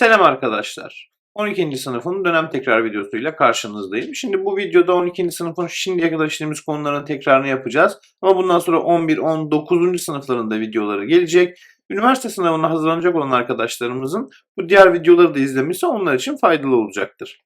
Selam arkadaşlar. 12. sınıfın dönem tekrar videosuyla karşınızdayım. Şimdi bu videoda 12. sınıfın şimdiye kadar işlediğimiz konuların tekrarını yapacağız. Ama bundan sonra 11, 10, 9. sınıflarında videoları gelecek. Üniversite sınavına hazırlanacak olan arkadaşlarımızın bu diğer videoları da izlemesi onlar için faydalı olacaktır.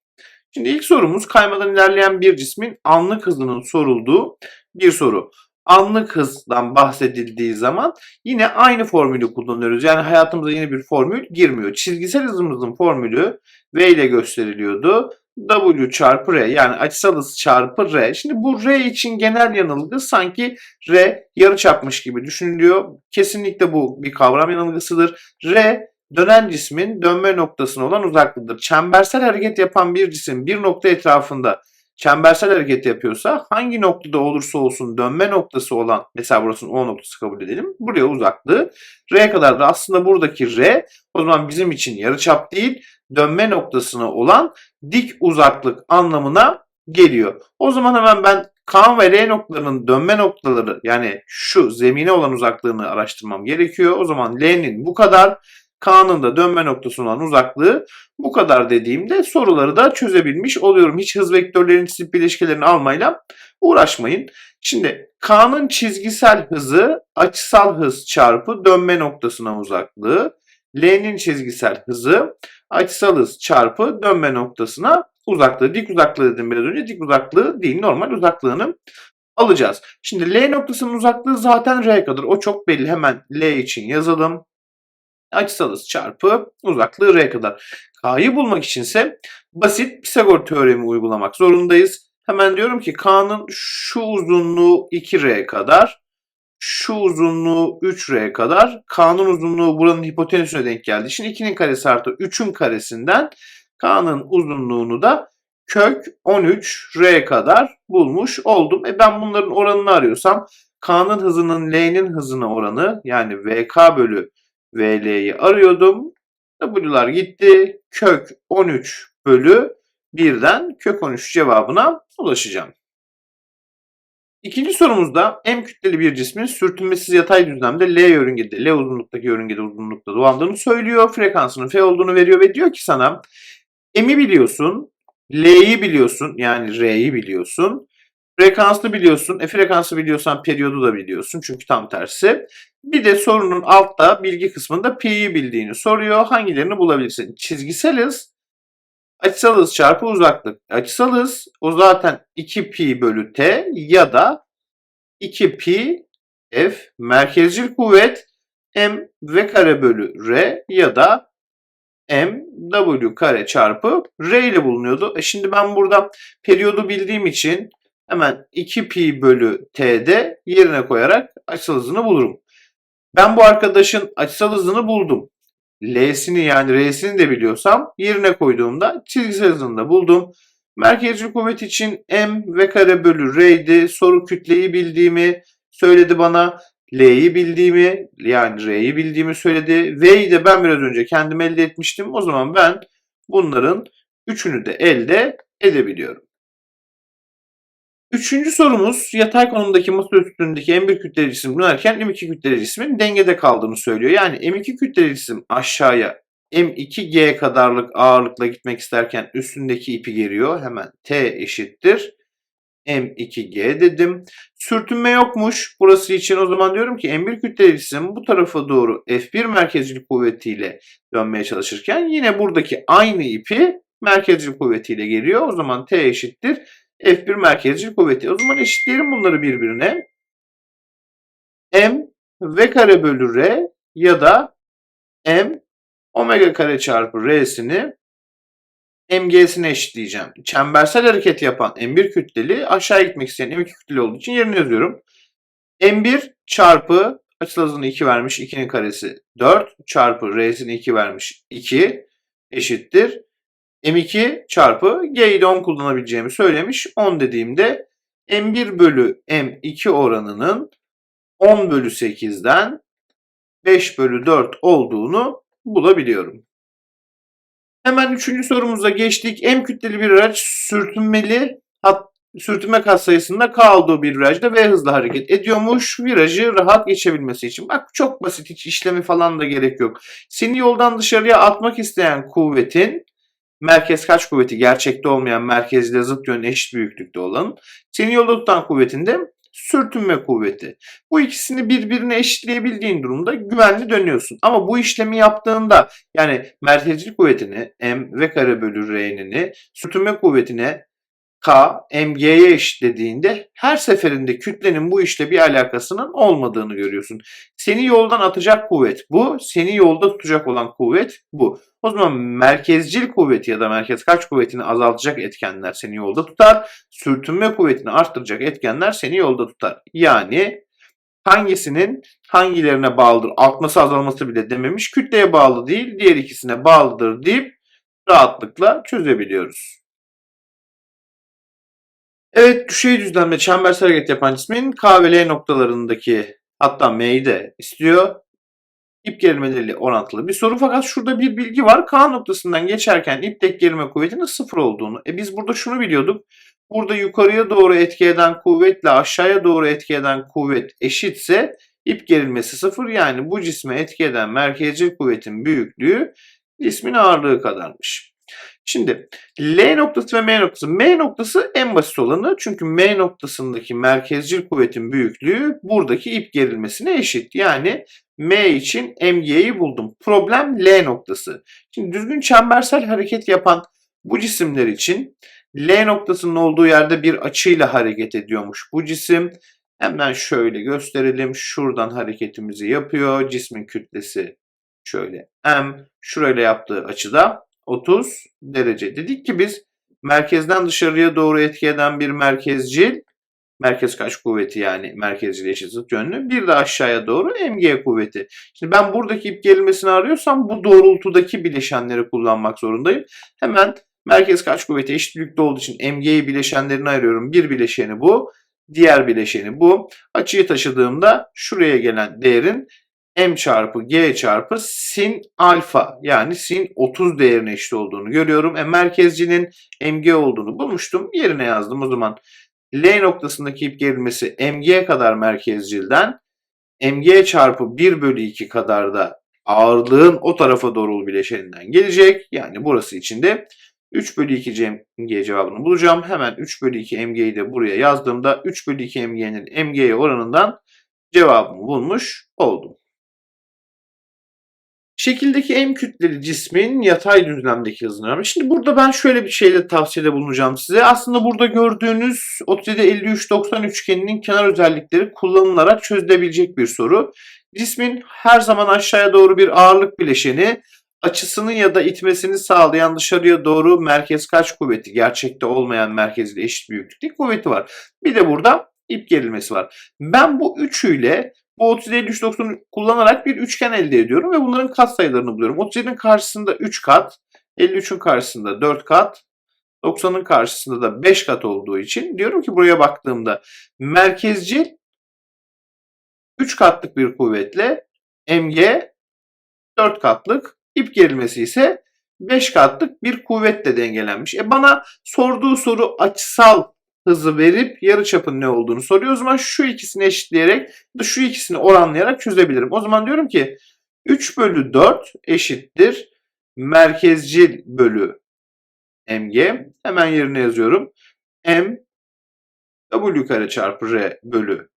Şimdi ilk sorumuz kaymadan ilerleyen bir cismin anlık hızının sorulduğu bir soru. Anlık hızdan bahsedildiği zaman yine aynı formülü kullanıyoruz. Yani hayatımıza yeni bir formül girmiyor. Çizgisel hızımızın formülü V ile gösteriliyordu. W çarpı R yani açısal hız çarpı R. Şimdi bu R için genel yanılgı sanki R yarıçapmış gibi düşünülüyor. Kesinlikle bu bir kavram yanılgısıdır. R dönen cismin dönme noktasına olan uzaklığıdır. Çembersel hareket yapan bir cisim bir nokta etrafında çembersel hareket yapıyorsa hangi noktada olursa olsun dönme noktası olan mesela burasının O noktası kabul edelim. Buraya uzaklığı R'ye kadar da aslında buradaki R o zaman bizim için yarıçap değil dönme noktasına olan dik uzaklık anlamına geliyor. O zaman hemen ben K ve R noktalarının dönme noktaları yani şu zemine olan uzaklığını araştırmam gerekiyor. O zaman L'nin bu kadar, K'nın da dönme noktasına olan uzaklığı bu kadar dediğimde soruları da çözebilmiş oluyorum. Hiç hız vektörlerinin çizip bileşkelerini almayla uğraşmayın. Şimdi K'nın çizgisel hızı açısal hız çarpı dönme noktasına uzaklığı. L'nin çizgisel hızı açısal hız çarpı dönme noktasına uzaklığı. Dik uzaklığı dedim biraz önce. Dik uzaklığı değil normal uzaklığını alacağız. Şimdi L noktasının uzaklığı zaten R kadar. O çok belli. Hemen L için yazalım. Açısal hız çarpı uzaklığı R kadar. K'yı bulmak içinse basit Pisagor teoremi uygulamak zorundayız. Hemen diyorum ki K'nın şu uzunluğu 2R kadar, şu uzunluğu 3R kadar, K'nın uzunluğu buranın hipotenüsüne denk geldi. Şimdi 2'nin karesi artı 3'ün karesinden K'nın uzunluğunu da kök 13R kadar bulmuş oldum. E ben bunların oranını arıyorsam K'nın hızının L'nin hızına oranı yani VK bölü VL'yi arıyordum. W'lar gitti. Kök 13 bölü 1'den kök 13 cevabına ulaşacağım. İkinci sorumuzda M kütleli bir cismin sürtünmesiz yatay düzlemde L yörüngede, L uzunluktaki yörüngede uzunlukta dolandığını söylüyor. Frekansının F olduğunu veriyor ve diyor ki sana M'i biliyorsun, L'yi biliyorsun yani R'yi biliyorsun. Frekanslı biliyorsun. E frekansı biliyorsan periyodu da biliyorsun. Çünkü tam tersi. Bir de sorunun altta bilgi kısmında pi'yi bildiğini soruyor. Hangilerini bulabilirsin? Çizgisel hız, açısal hız çarpı uzaklık. Açısal hız o zaten 2 pi bölü t ya da 2 pi f merkezcil kuvvet m v kare bölü r ya da m w kare çarpı r ile bulunuyordu. E şimdi ben burada periyodu bildiğim için hemen 2 pi bölü t'de yerine koyarak açısal hızını bulurum. Ben bu arkadaşın açısal hızını buldum. L'sini yani R'sini de biliyorsam yerine koyduğumda çizgisel hızını da buldum. Merkezci kuvvet için M ve kare bölü R'ydi. Soru kütleyi bildiğimi söyledi bana. L'yi bildiğimi yani R'yi bildiğimi söyledi. V'yi de ben biraz önce kendim elde etmiştim. O zaman ben bunların üçünü de elde edebiliyorum. Üçüncü sorumuz yatay konumdaki masa üstündeki M1 kütleli cisim dönerken M2 kütleli cismin dengede kaldığını söylüyor. Yani M2 kütleli cisim aşağıya M2G kadarlık ağırlıkla gitmek isterken üstündeki ipi geriyor. Hemen T eşittir. M2G dedim. Sürtünme yokmuş burası için. O zaman diyorum ki M1 kütleli cisim bu tarafa doğru F1 merkezcilik kuvvetiyle dönmeye çalışırken yine buradaki aynı ipi merkezcilik kuvvetiyle geliyor. O zaman T eşittir. F1 merkezcil kuvveti. O zaman eşitleyelim bunları birbirine. M V kare bölü R ya da M omega kare çarpı R'sini MG'sine eşitleyeceğim. Çembersel hareket yapan M1 kütleli aşağı gitmek isteyen M2 kütleli olduğu için yerine yazıyorum. M1 çarpı açısal hızını 2 vermiş 2'nin karesi 4 çarpı R'sini 2 vermiş 2 eşittir. M2 çarpı G'yi de 10 kullanabileceğimi söylemiş. 10 dediğimde M1 bölü M2 oranının 10 bölü 8'den 5 bölü 4 olduğunu bulabiliyorum. Hemen üçüncü sorumuza geçtik. M kütleli bir araç sürtünmeli hat sürtünme katsayısında K olduğu bir virajda V hızla hareket ediyormuş. Virajı rahat geçebilmesi için. Bak çok basit hiç işlemi falan da gerek yok. Seni yoldan dışarıya atmak isteyen kuvvetin merkez kaç kuvveti gerçekte olmayan merkezle zıt yönü eşit büyüklükte olan seni yolda tutan kuvvetin de sürtünme kuvveti. Bu ikisini birbirine eşitleyebildiğin durumda güvenli dönüyorsun. Ama bu işlemi yaptığında yani merkezcil kuvvetini m v kare bölü r'nini sürtünme kuvvetine K mg'ye eşitlediğinde her seferinde kütlenin bu işle bir alakasının olmadığını görüyorsun. Seni yoldan atacak kuvvet bu, seni yolda tutacak olan kuvvet bu. O zaman merkezcil kuvveti ya da merkez kaç kuvvetini azaltacak etkenler seni yolda tutar. Sürtünme kuvvetini arttıracak etkenler seni yolda tutar. Yani hangisinin hangilerine bağlıdır? Artması azalması bile dememiş. Kütleye bağlı değil, diğer ikisine bağlıdır deyip rahatlıkla çözebiliyoruz. Evet düşey düzlemde çembersel hareket yapan cismin K ve L noktalarındaki hatta M'yi de istiyor. İp gerilmeleriyle orantılı bir soru fakat şurada bir bilgi var. K noktasından geçerken ip tek gerilme kuvvetinin sıfır olduğunu. E biz burada şunu biliyorduk. Burada yukarıya doğru etki eden kuvvetle aşağıya doğru etki eden kuvvet eşitse ip gerilmesi sıfır. Yani bu cisme etki eden merkezcil kuvvetin büyüklüğü cismin ağırlığı kadarmış. Şimdi L noktası ve M noktası. M noktası en basit olanı çünkü M noktasındaki merkezcil kuvvetin büyüklüğü buradaki ip gerilmesine eşit. Yani M için MG'yi buldum. Problem L noktası. Şimdi düzgün çembersel hareket yapan bu cisimler için L noktasının olduğu yerde bir açıyla hareket ediyormuş. Bu cisim hemen şöyle gösterelim. Şuradan hareketimizi yapıyor. Cismin kütlesi şöyle M. Şurayla yaptığı açıda 30 derece. Dedik ki biz merkezden dışarıya doğru etki eden bir merkezcil merkez kaç kuvveti yani merkezcil eşit zıt yönlü. Bir de aşağıya doğru mg kuvveti. Şimdi ben buradaki ip gerilmesini arıyorsam bu doğrultudaki bileşenleri kullanmak zorundayım. Hemen merkez kaç kuvveti eşit büyüklükte olduğu için mg'yi bileşenlerini ayırıyorum. Bir bileşeni bu. Diğer bileşeni bu. Açıyı taşıdığımda şuraya gelen değerin m çarpı g çarpı sin alfa yani sin 30 değerine eşit olduğunu görüyorum. E, merkezcinin mg olduğunu bulmuştum. Yerine yazdım o zaman. L noktasındaki ip gerilmesi mg kadar merkezcilden mg çarpı 1 bölü 2 kadar da ağırlığın o tarafa doğru bileşeninden gelecek. Yani burası için de 3 bölü 2 mg cevabını bulacağım. Hemen 3 bölü 2 mg'yi de buraya yazdığımda 3 bölü 2 mg'nin mg'ye oranından cevabımı bulmuş oldum. Şekildeki en kütleli cismin yatay düzlemdeki hızını öğrenmek. Şimdi burada ben şöyle bir şeyle tavsiyede bulunacağım size. Aslında burada gördüğünüz 37 53 90 üçgeninin kenar özellikleri kullanılarak çözülebilecek bir soru. Cismin her zaman aşağıya doğru bir ağırlık bileşeni, açısını ya da itmesini sağlayan dışarıya doğru merkez kaç kuvveti, gerçekte olmayan merkezle eşit büyüklükte kuvveti var. Bir de burada ip gerilmesi var. Ben bu üçüyle bu 37 53 90 kullanarak bir üçgen elde ediyorum ve bunların kat sayılarını buluyorum. 37'nin karşısında 3 kat, 53'ün karşısında 4 kat, 90'ın karşısında da 5 kat olduğu için diyorum ki buraya baktığımda merkezcil 3 katlık bir kuvvetle mg 4 katlık ip gerilmesi ise 5 katlık bir kuvvetle dengelenmiş. E bana sorduğu soru açısal hızı verip yarıçapın ne olduğunu soruyor. O zaman şu ikisini eşitleyerek şu ikisini oranlayarak çözebilirim. O zaman diyorum ki 3 bölü 4 eşittir merkezcil bölü mg. Hemen yerine yazıyorum. m w kare çarpı r bölü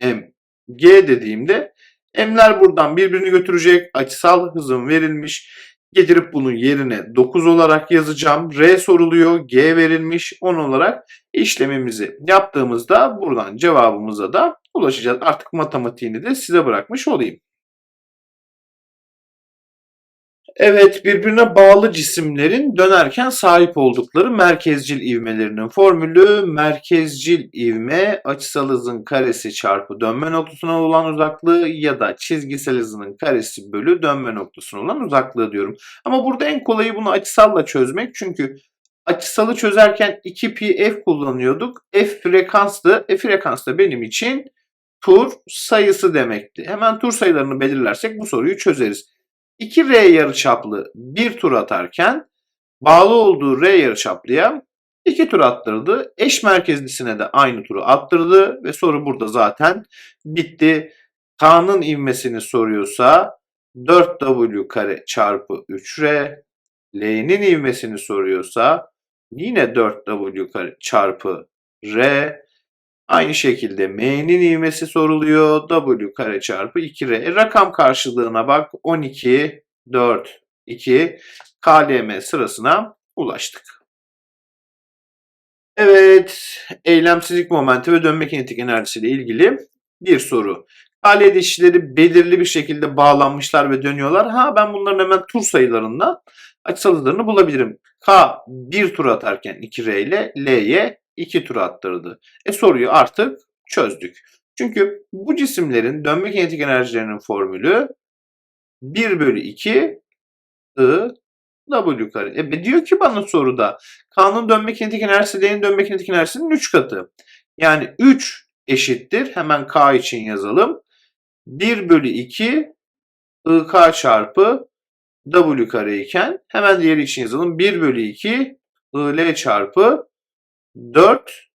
m g dediğimde m'ler buradan birbirini götürecek. Açısal hızım verilmiş. Getirip bunu yerine 9 olarak yazacağım. R soruluyor. G verilmiş 10 olarak işlemimizi yaptığımızda buradan cevabımıza da ulaşacağız. Artık matematiğini de size bırakmış olayım. Evet, birbirine bağlı cisimlerin dönerken sahip oldukları merkezcil ivmelerinin formülü merkezcil ivme açısal hızın karesi çarpı dönme noktasına olan uzaklığı ya da çizgisel hızının karesi bölü dönme noktasına olan uzaklığı diyorum. Ama burada en kolayı bunu açısalla çözmek çünkü açısalı çözerken 2 pi f kullanıyorduk. F frekanstı. F frekans da benim için tur sayısı demekti. Hemen tur sayılarını belirlersek bu soruyu çözeriz. 2R yarıçaplı bir tur atarken bağlı olduğu R yarıçaplıya İki tur attırdı. Eş merkezlisine de aynı turu attırdı ve soru burada zaten bitti. K'nın ivmesini soruyorsa 4W kare çarpı 3R. L'nin ivmesini soruyorsa yine 4W kare çarpı R. Aynı şekilde M'nin ivmesi soruluyor. W kare çarpı 2R. E, rakam karşılığına bak. 12, 4, 2. KLM sırasına ulaştık. Evet, eylemsizlik momenti ve dönme kinetik enerjisiyle ilgili bir soru. KL dişleri belirli bir şekilde bağlanmışlar ve dönüyorlar. Ha ben bunların hemen tur sayılarından açısal bulabilirim. K bir tur atarken 2R ile L'ye 2 tur attırdı. E soruyu artık çözdük. Çünkü bu cisimlerin dönme kinetik enerjilerinin formülü 1 bölü 2 I W kare. E diyor ki bana soruda K'nın dönme kinetik enerjisi L'nin dönme kinetik enerjisinin 3 katı. Yani 3 eşittir. Hemen K için yazalım. 1 bölü 2 IK çarpı W kare iken hemen diğeri için yazalım. 1 bölü 2 IL çarpı 4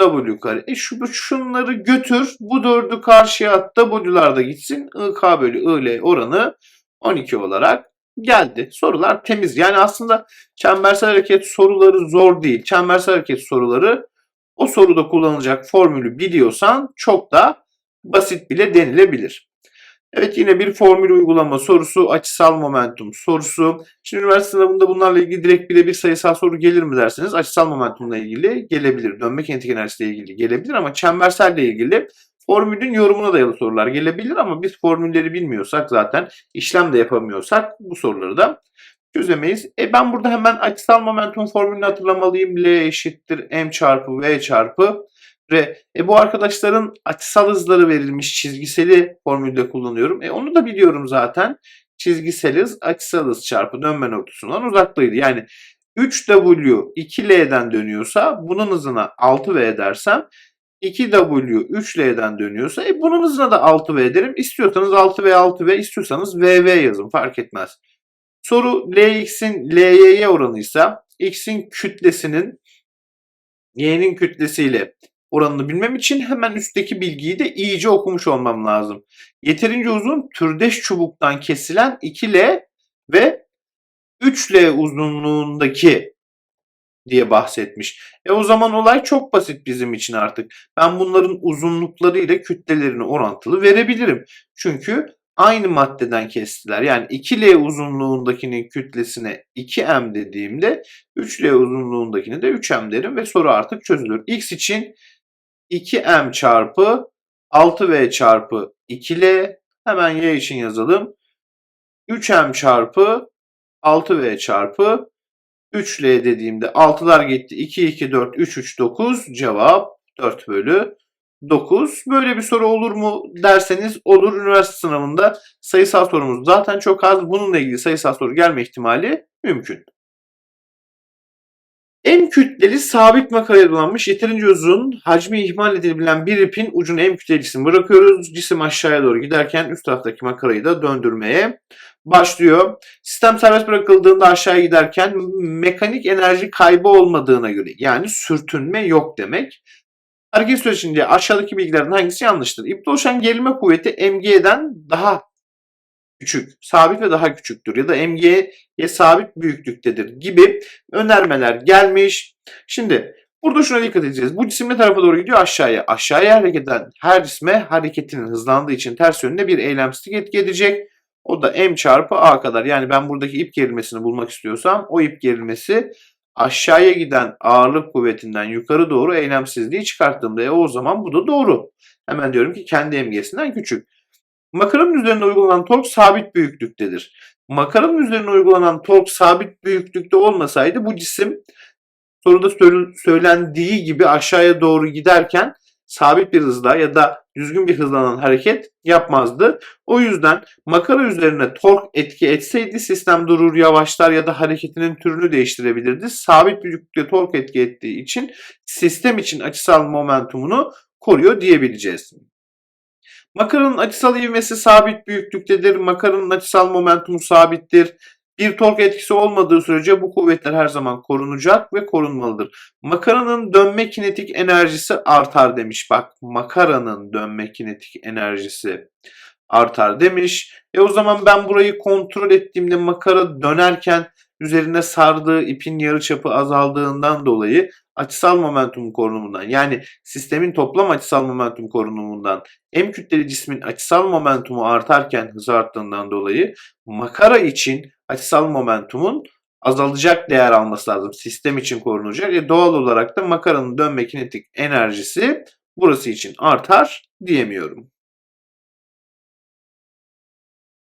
W kare. E şu, şunları götür. Bu 4'ü karşıya at. W'lar da gitsin. IK bölü IL oranı 12 olarak geldi. Sorular temiz. Yani aslında çembersel hareket soruları zor değil. Çembersel hareket soruları o soruda kullanılacak formülü biliyorsan çok da basit bile denilebilir. Evet yine bir formül uygulama sorusu, açısal momentum sorusu. Şimdi üniversite sınavında bunlarla ilgili direkt bile bir sayısal soru gelir mi derseniz açısal momentumla ilgili gelebilir. Dönme kinetik enerjisiyle ilgili gelebilir ama çemberselle ilgili formülün yorumuna dayalı sorular gelebilir ama biz formülleri bilmiyorsak zaten işlem de yapamıyorsak bu soruları da çözemeyiz. E ben burada hemen açısal momentum formülünü hatırlamalıyım. L eşittir m çarpı v çarpı R. E bu arkadaşların açısal hızları verilmiş çizgiseli formülde kullanıyorum. E onu da biliyorum zaten. Çizgisel hız açısal hız çarpı dönme noktasından uzaklığıydı. Yani 3W 2L'den dönüyorsa bunun hızına 6V dersem 2W 3L'den dönüyorsa e bunun hızına da 6V ederim. İstiyorsanız 6V 6V istiyorsanız VV yazın fark etmez. Soru Lx'in Ly'ye oranıysa X'in kütlesinin Y'nin kütlesiyle oranını bilmem için hemen üstteki bilgiyi de iyice okumuş olmam lazım. Yeterince uzun türdeş çubuktan kesilen 2L ve 3L uzunluğundaki diye bahsetmiş. E o zaman olay çok basit bizim için artık. Ben bunların uzunlukları ile kütlelerini orantılı verebilirim. Çünkü aynı maddeden kestiler. Yani 2L uzunluğundakinin kütlesine 2M dediğimde 3L uzunluğundakini de 3M derim ve soru artık çözülür. X için 2M çarpı 6V çarpı 2L hemen Y için yazalım. 3M çarpı 6V çarpı 3L dediğimde 6'lar gitti. 2, 2, 4, 3, 3, 9 cevap 4 bölü 9. Böyle bir soru olur mu derseniz olur. Üniversite sınavında sayısal sorumuz zaten çok az. Bununla ilgili sayısal soru gelme ihtimali mümkün. M kütleli sabit makaraya dolanmış yeterince uzun, hacmi ihmal edilebilen bir ipin ucunu M kütlelisini bırakıyoruz. Cisim aşağıya doğru giderken üst taraftaki makarayı da döndürmeye başlıyor. Sistem serbest bırakıldığında aşağıya giderken mekanik enerji kaybı olmadığına göre yani sürtünme yok demek. Hareket sürecinde aşağıdaki bilgilerden hangisi yanlıştır? İpte oluşan gerilme kuvveti MG'den daha küçük, sabit ve daha küçüktür ya da MG'ye sabit büyüklüktedir gibi önermeler gelmiş. Şimdi burada şuna dikkat edeceğiz. Bu cisim ne tarafa doğru gidiyor? Aşağıya. Aşağıya hareket eden her cisme hareketinin hızlandığı için ters yönde bir eylemsizlik etki edecek. O da m çarpı a kadar. Yani ben buradaki ip gerilmesini bulmak istiyorsam o ip gerilmesi aşağıya giden ağırlık kuvvetinden yukarı doğru eylemsizliği çıkarttığımda e o zaman bu da doğru. Hemen diyorum ki kendi emgesinden küçük. Makaranın üzerine uygulanan tork sabit büyüklüktedir. Makaranın üzerine uygulanan tork sabit büyüklükte olmasaydı bu cisim soruda söylendiği gibi aşağıya doğru giderken sabit bir hızla ya da düzgün bir hızlanan hareket yapmazdı. O yüzden makara üzerine tork etki etseydi sistem durur, yavaşlar ya da hareketinin türünü değiştirebilirdi. Sabit büyüklükte tork etki ettiği için sistem için açısal momentumunu koruyor diyebileceğiz. Makaranın açısal ivmesi sabit büyüklüktedir. Makaranın açısal momentumu sabittir. Bir tork etkisi olmadığı sürece bu kuvvetler her zaman korunacak ve korunmalıdır. Makaranın dönme kinetik enerjisi artar demiş. Bak makaranın dönme kinetik enerjisi artar demiş. E o zaman ben burayı kontrol ettiğimde makara dönerken üzerine sardığı ipin yarıçapı azaldığından dolayı açısal momentum korunumundan yani sistemin toplam açısal momentum korunumundan M kütleli cismin açısal momentumu artarken hızı arttığından dolayı makara için açısal momentumun azalacak değer alması lazım. Sistem için korunacak. E doğal olarak da makaranın dönme kinetik enerjisi burası için artar diyemiyorum.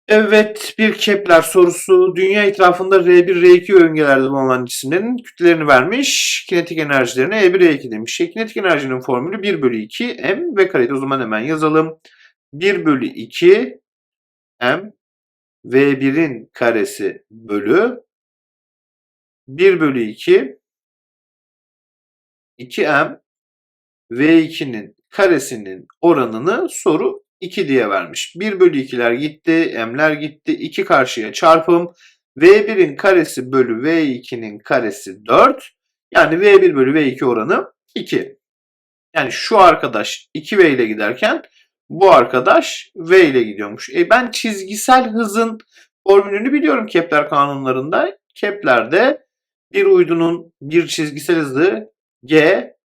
Evet bir Kepler sorusu. Dünya etrafında R1, R2 yörüngelerde bulunan cisimlerin kütlelerini vermiş. Kinetik enerjilerine E1, E2 demiş. E, kinetik enerjinin formülü 1 bölü 2 M V kareydi. O zaman hemen yazalım. 1 bölü 2 M V1'in karesi bölü 1 bölü 2 2M V2'nin karesinin oranını soru 2 diye vermiş. 1 bölü 2'ler gitti, m'ler gitti. 2 karşıya çarpım. V1'in karesi bölü V2'nin karesi 4. Yani V1 bölü V2 oranı 2. Yani şu arkadaş 2V ile giderken bu arkadaş V ile gidiyormuş. E ben çizgisel hızın formülünü biliyorum Kepler kanunlarında. Kepler'de bir uydunun bir çizgisel hızı G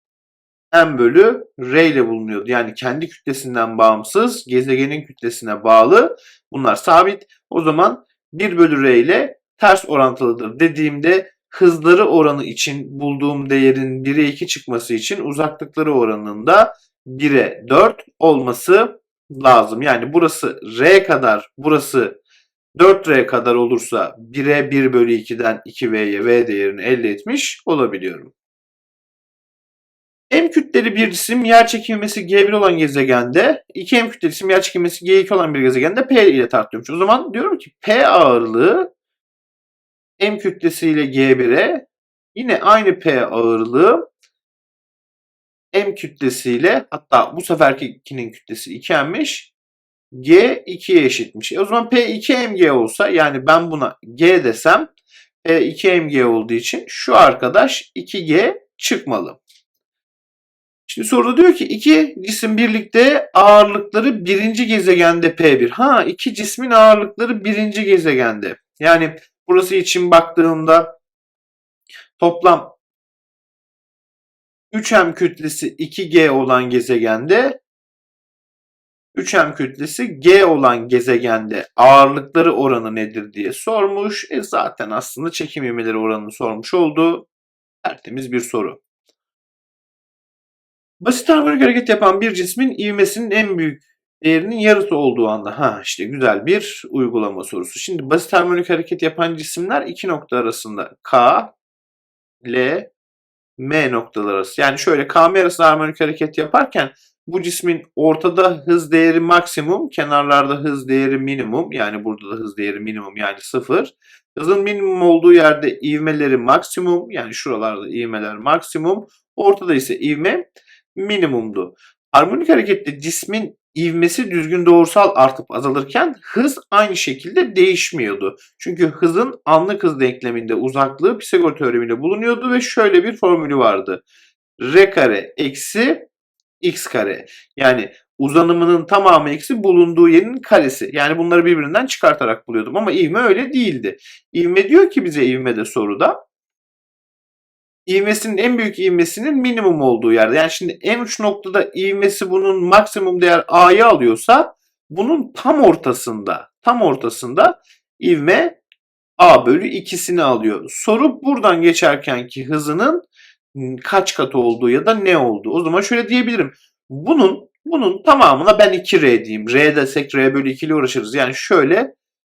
m bölü r ile bulunuyordu. Yani kendi kütlesinden bağımsız, gezegenin kütlesine bağlı. Bunlar sabit. O zaman 1 bölü r ile ters orantılıdır dediğimde hızları oranı için bulduğum değerin 1'e 2 çıkması için uzaklıkları oranında 1'e 4 olması lazım. Yani burası r kadar, burası 4r kadar olursa 1'e 1 bölü 2'den 2v'ye v değerini elde etmiş olabiliyorum. M kütleli bir cisim yer çekilmesi G1 olan gezegende, 2 M kütleli cisim yer çekilmesi G2 olan bir gezegende P ile tartılıyormuş. O zaman diyorum ki P ağırlığı M kütlesiyle G1'e yine aynı P ağırlığı M kütlesiyle hatta bu seferkinin kütlesi 2M'miş. G 2'ye eşitmiş. E o zaman P 2mg olsa yani ben buna G desem P 2mg olduğu için şu arkadaş 2G çıkmalı. Şimdi soruda diyor ki iki cisim birlikte ağırlıkları birinci gezegende P1. Ha iki cismin ağırlıkları birinci gezegende. Yani burası için baktığımda toplam 3M kütlesi 2G olan gezegende 3M kütlesi G olan gezegende ağırlıkları oranı nedir diye sormuş. E zaten aslında çekim ivmeleri oranını sormuş oldu. Tertemiz bir soru. Basit harmonik hareket yapan bir cismin ivmesinin en büyük değerinin yarısı olduğu anda. Ha işte güzel bir uygulama sorusu. Şimdi basit harmonik hareket yapan cisimler iki nokta arasında K, L, M noktalar arası. Yani şöyle K, M arasında harmonik hareket yaparken bu cismin ortada hız değeri maksimum, kenarlarda hız değeri minimum. Yani burada da hız değeri minimum yani sıfır. Hızın minimum olduğu yerde ivmeleri maksimum. Yani şuralarda ivmeler maksimum. Ortada ise ivme minimumdu. Harmonik harekette cismin ivmesi düzgün doğrusal artıp azalırken hız aynı şekilde değişmiyordu. Çünkü hızın anlık hız denkleminde uzaklığı Pisagor teoremiyle bulunuyordu ve şöyle bir formülü vardı. R kare eksi x kare. Yani uzanımının tamamı eksi bulunduğu yerin karesi. Yani bunları birbirinden çıkartarak buluyordum ama ivme öyle değildi. İvme diyor ki bize ivmede soruda ivmesinin en büyük ivmesinin minimum olduğu yerde. Yani şimdi en uç noktada ivmesi bunun maksimum değer A'yı alıyorsa bunun tam ortasında tam ortasında ivme A bölü ikisini alıyor. Soru buradan geçerkenki hızının kaç katı olduğu ya da ne olduğu. O zaman şöyle diyebilirim. Bunun bunun tamamına ben 2R diyeyim. R desek R bölü 2 ile uğraşırız. Yani şöyle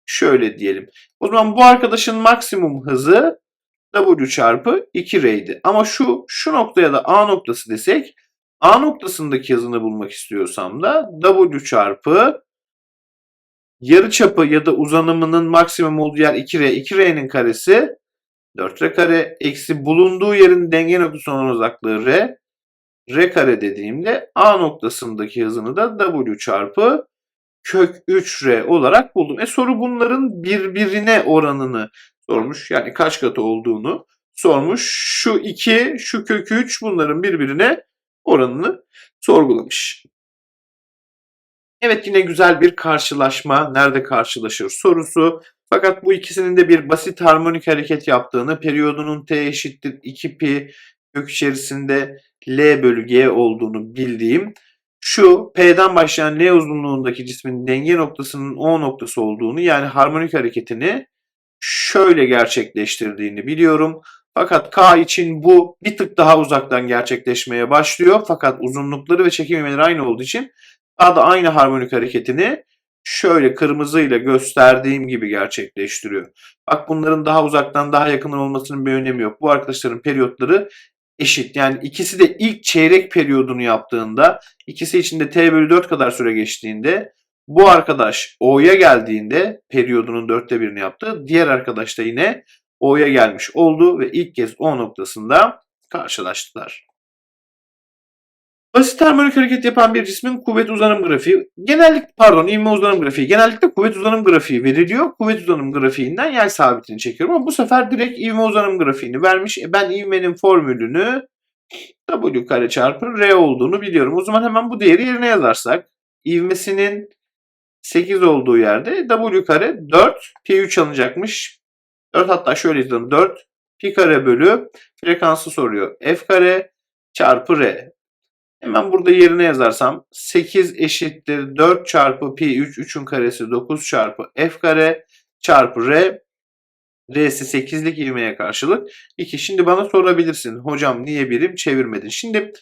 şöyle diyelim. O zaman bu arkadaşın maksimum hızı W çarpı 2R'ydi. Ama şu şu noktaya da A noktası desek A noktasındaki hızını bulmak istiyorsam da W çarpı yarı çapı ya da uzanımının maksimum olduğu yer 2R. 2R'nin karesi 4R kare eksi bulunduğu yerin denge noktası olan uzaklığı R. R kare dediğimde A noktasındaki hızını da W çarpı kök 3R olarak buldum. E soru bunların birbirine oranını sormuş. Yani kaç katı olduğunu sormuş. Şu 2, şu kök 3 bunların birbirine oranını sorgulamış. Evet yine güzel bir karşılaşma. Nerede karşılaşır sorusu. Fakat bu ikisinin de bir basit harmonik hareket yaptığını, periyodunun t eşittir 2 pi kök içerisinde L bölü G olduğunu bildiğim şu P'den başlayan L uzunluğundaki cismin denge noktasının O noktası olduğunu yani harmonik hareketini şöyle gerçekleştirdiğini biliyorum. Fakat K için bu bir tık daha uzaktan gerçekleşmeye başlıyor. Fakat uzunlukları ve çekim ivmeleri aynı olduğu için K da aynı harmonik hareketini şöyle kırmızıyla gösterdiğim gibi gerçekleştiriyor. Bak bunların daha uzaktan daha yakın olmasının bir önemi yok. Bu arkadaşların periyotları eşit. Yani ikisi de ilk çeyrek periyodunu yaptığında ikisi içinde t bölü 4 kadar süre geçtiğinde bu arkadaş O'ya geldiğinde periyodunun dörtte birini yaptı. Diğer arkadaş da yine O'ya gelmiş oldu ve ilk kez O noktasında karşılaştılar. Basit harmonik hareket yapan bir cismin kuvvet uzanım grafiği, genellikle pardon ivme uzanım grafiği, genellikle kuvvet uzanım grafiği veriliyor. Kuvvet uzanım grafiğinden yay sabitini çekiyorum ama bu sefer direkt ivme uzanım grafiğini vermiş. E ben ivmenin formülünü W kare çarpı R olduğunu biliyorum. O zaman hemen bu değeri yerine yazarsak ivmesinin 8 olduğu yerde W kare 4 pi 3 alınacakmış. 4 hatta şöyle yazalım 4 pi kare bölü frekansı soruyor. F kare çarpı R. Hemen burada yerine yazarsam 8 eşittir 4 çarpı pi 3 3'ün karesi 9 çarpı f kare çarpı r R'si 8'lik ivmeye karşılık 2. Şimdi bana sorabilirsin hocam niye birim çevirmedin? Şimdi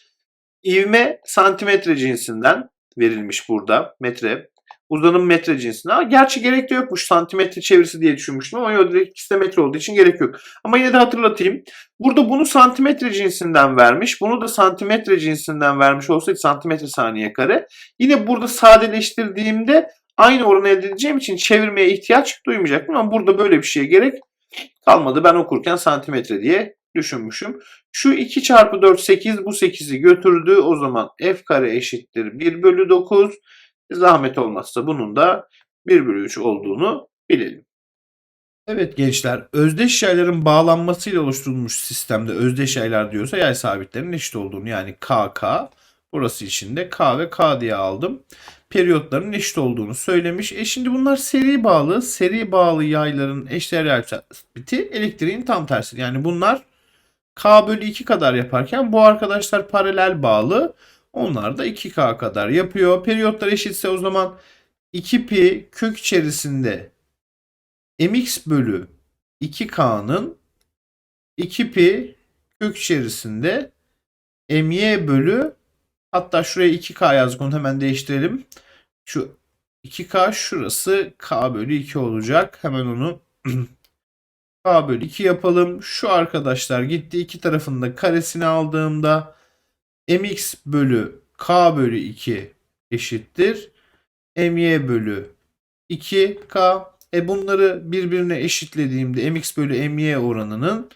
ivme santimetre cinsinden verilmiş burada metre. Uzanım metre cinsinden. Ama gerçi gerek de yokmuş santimetre çevirisi diye düşünmüştüm ama yok direkt ikisi de metre olduğu için gerek yok. Ama yine de hatırlatayım. Burada bunu santimetre cinsinden vermiş. Bunu da santimetre cinsinden vermiş olsaydı santimetre saniye kare. Yine burada sadeleştirdiğimde aynı oranı elde edeceğim için çevirmeye ihtiyaç duymayacaktım. Ama burada böyle bir şeye gerek kalmadı. Ben okurken santimetre diye düşünmüşüm. Şu 2 çarpı 4 8 bu 8'i götürdü. O zaman f kare eşittir 1 bölü 9. Zahmet olmazsa bunun da 1 bölü 3 olduğunu bilelim. Evet gençler, özdeş yayların bağlanmasıyla oluşturulmuş sistemde özdeş yaylar diyorsa yay sabitlerinin eşit olduğunu yani K, K. Burası için de K ve K diye aldım. Periyotların eşit olduğunu söylemiş. E şimdi bunlar seri bağlı. Seri bağlı yayların eşdeğer yay sabiti elektriğin tam tersi. Yani bunlar K bölü 2 kadar yaparken bu arkadaşlar paralel bağlı. Onlar da 2K kadar yapıyor. Periyotlar eşitse o zaman 2 pi kök içerisinde mx bölü 2K'nın 2 pi kök içerisinde my bölü hatta şuraya 2K yazdık onu hemen değiştirelim. Şu 2K şurası K bölü 2 olacak. Hemen onu K bölü 2 yapalım. Şu arkadaşlar gitti. iki tarafında karesini aldığımda mx bölü k bölü 2 eşittir. my bölü 2k. E bunları birbirine eşitlediğimde mx bölü my oranının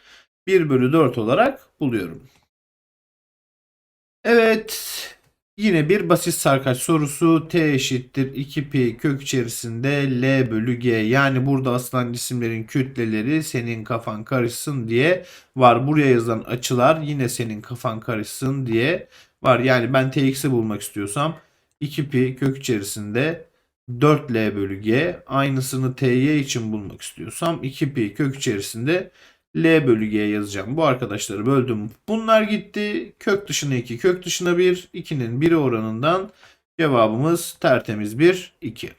1 bölü 4 olarak buluyorum. Evet. Yine bir basit sarkaç sorusu. T eşittir 2 pi kök içerisinde L bölü G. Yani burada asılan cisimlerin kütleleri senin kafan karışsın diye var. Buraya yazılan açılar yine senin kafan karışsın diye var. Yani ben Tx'i bulmak istiyorsam 2 pi kök içerisinde 4L bölü G. Aynısını Ty için bulmak istiyorsam 2 pi kök içerisinde L bölü G yazacağım. Bu arkadaşları böldüm. Bunlar gitti. Kök dışına 2, kök dışına 1. 2'nin 1'i oranından cevabımız tertemiz 1, 2.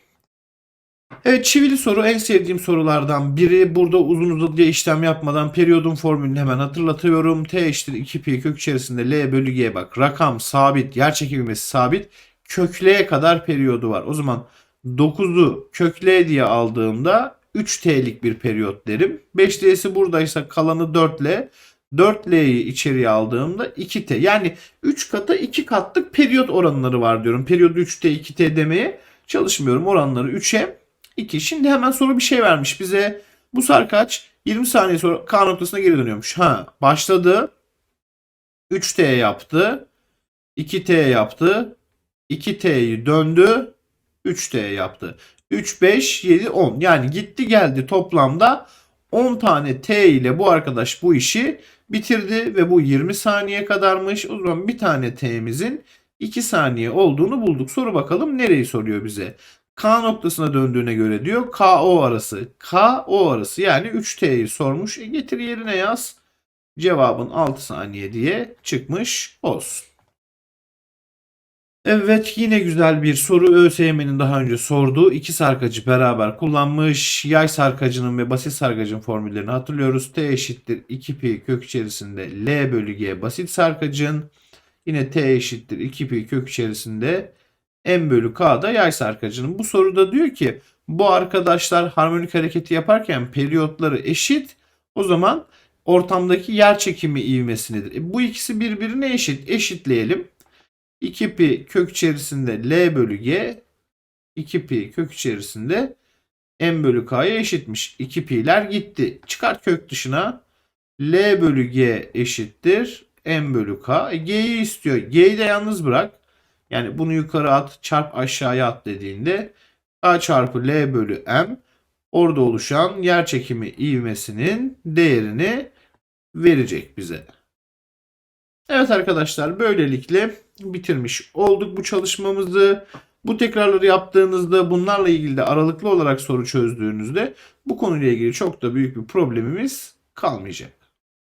Evet çivili soru en sevdiğim sorulardan biri. Burada uzun uzadıya işlem yapmadan periyodun formülünü hemen hatırlatıyorum. T eşittir 2 pi kök içerisinde L bölü G bak rakam sabit yer çekilmesi sabit. Kök L'ye kadar periyodu var. O zaman 9'u kök L diye aldığımda 3T'lik bir periyot derim. 5D'si buradaysa kalanı 4L. 4L'yi içeriye aldığımda 2T. Yani 3 kata 2 katlık periyot oranları var diyorum. Periyodu 3T 2T demeye çalışmıyorum. Oranları 3'e 2. Şimdi hemen soru bir şey vermiş bize. Bu sarkaç 20 saniye sonra K noktasına geri dönüyormuş. Ha başladı. 3T yaptı. 2T yaptı. 2T'yi döndü. 3T yaptı. 3, 5, 7, 10. Yani gitti geldi toplamda 10 tane T ile bu arkadaş bu işi bitirdi ve bu 20 saniye kadarmış. O zaman bir tane T'mizin 2 saniye olduğunu bulduk. Soru bakalım nereyi soruyor bize? K noktasına döndüğüne göre diyor KO arası. KO arası yani 3T'yi sormuş. E getir yerine yaz. Cevabın 6 saniye diye çıkmış olsun. Evet yine güzel bir soru. ÖSYM'nin daha önce sorduğu iki sarkacı beraber kullanmış. Yay sarkacının ve basit sarkacın formüllerini hatırlıyoruz. T eşittir 2 pi kök içerisinde L bölü G basit sarkacın. Yine T eşittir 2 pi kök içerisinde M bölü K da yay sarkacının. Bu soruda diyor ki bu arkadaşlar harmonik hareketi yaparken periyotları eşit. O zaman ortamdaki yer çekimi ivmesi nedir? E, bu ikisi birbirine eşit. Eşitleyelim. 2 pi kök içerisinde L bölü G 2 pi kök içerisinde M bölü K'ya eşitmiş. 2 pi'ler gitti. Çıkart kök dışına. L bölü G eşittir. M bölü K. E, G'yi istiyor. G'yi de yalnız bırak. Yani bunu yukarı at çarp aşağıya at dediğinde K çarpı L bölü M orada oluşan yer çekimi ivmesinin değerini verecek bize. Evet arkadaşlar böylelikle bitirmiş olduk bu çalışmamızı. Bu tekrarları yaptığınızda bunlarla ilgili de aralıklı olarak soru çözdüğünüzde bu konuyla ilgili çok da büyük bir problemimiz kalmayacak.